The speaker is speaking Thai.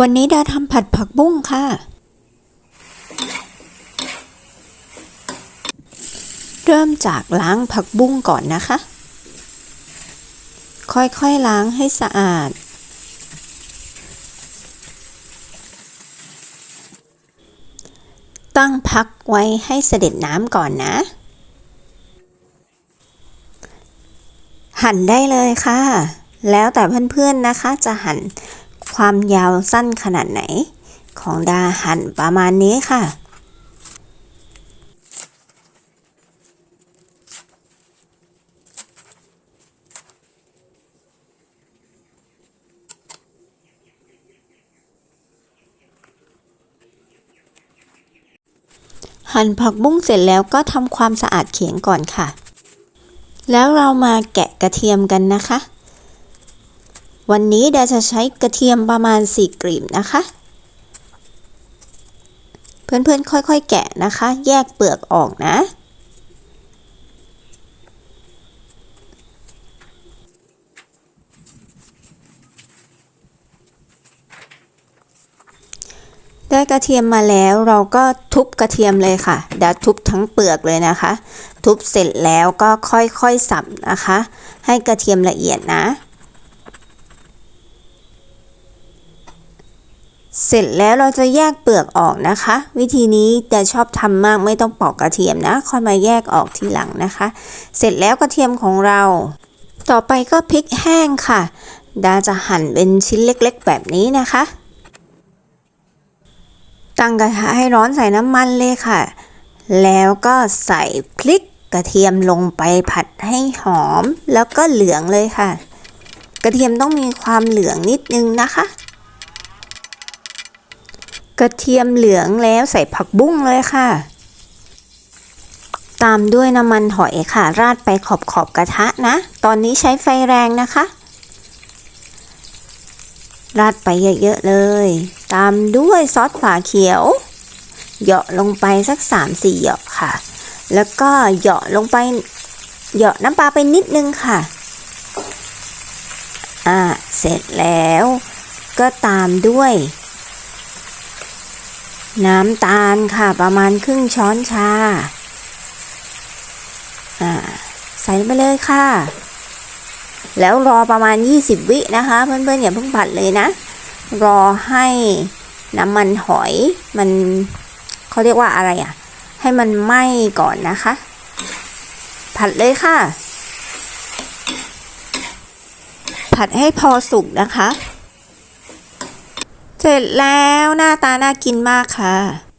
วันนี้ดาทำผัดผักบุ้งค่ะ เริ่มจากล้างผักบุ้งก่อนนะคะ ค่อยๆล้างให้สะอาด ตั้งพักไว้ให้เสด็จน้ำก่อนนะ หั่นได้เลยค่ะ แล้วแต่เพื่อนๆนะคะจะหั่น ความยาวสั้นขนาดไหน ของดาหั่นประมาณนี้ค่ะ หั่นผักบุ้งเสร็จแล้วก็ทำความสะอาดเขียงก่อนค่ะ แล้วเรามาแกะกระเทียมกันนะคะ วันนี้เดาจะใช้กระเทียมประมาณ 4กลีบนะคะ เพื่อนๆค่อยๆแกะนะคะ แยกเปลือกออกนะ ได้กระเทียมมาแล้วเราก็ทุบกระเทียมเลยค่ะเดาทุบทั้งเปลือกเลยนะคะ ทุบเสร็จแล้วก็ค่อยๆสับนะคะ ให้กระเทียมละเอียดนะ เสร็จแล้วเราจะแยกเปลือกออกนะคะ วิธีนี้แต่ชอบทำมากไม่ต้องปอกกระเทียมนะค่อยมาแยกออกทีหลังนะคะ เสร็จแล้วกระเทียมของเรา ต่อไปก็พริกแห้งค่ะ ดาจะหั่นเป็นชิ้นเล็กๆ แบบนี้นะคะ ตั้งกระทะให้ร้อนใส่น้ำมันเลยค่ะ แล้วก็ใส่พริกกระเทียมลงไปผัดให้หอม แล้วก็เหลืองเลยค่ะ กระเทียมต้องมีความเหลืองนิดนึงนะคะ กระเทียมเหลืองแล้วใส่ผักบุ้งเลยค่ะ ตามด้วยน้ำมันหอยค่ะ ราดไปขอบขอบกระทะนะ ตอนนี้ใช้ไฟแรงนะคะ ราดไปเยอะๆเลย ตามด้วยซอสฝาเขียว เหยาะลงไปสัก 3-4เหยาะค่ะ แล้วก็เหยาะลงไปเหยาะน้ำปลาไปนิดนึงค่ะ อ่า เสร็จแล้วก็ตามด้วย น้ำตาลค่ะประมาณครึ่งช้อนชา อ่า ใส่ไปเลยค่ะ แล้วรอประมาณ 20 วินะคะ เพื่อนๆอย่าเพิ่งผัดเลยนะ รอให้น้ำมันหอยมันเขาเรียกว่าอะไรอะ ให้มันไหม้ก่อนนะคะ ผัดเลยค่ะ ผัดให้พอสุกนะคะ เสร็จแล้วหน้าตาน่ากินมากค่ะ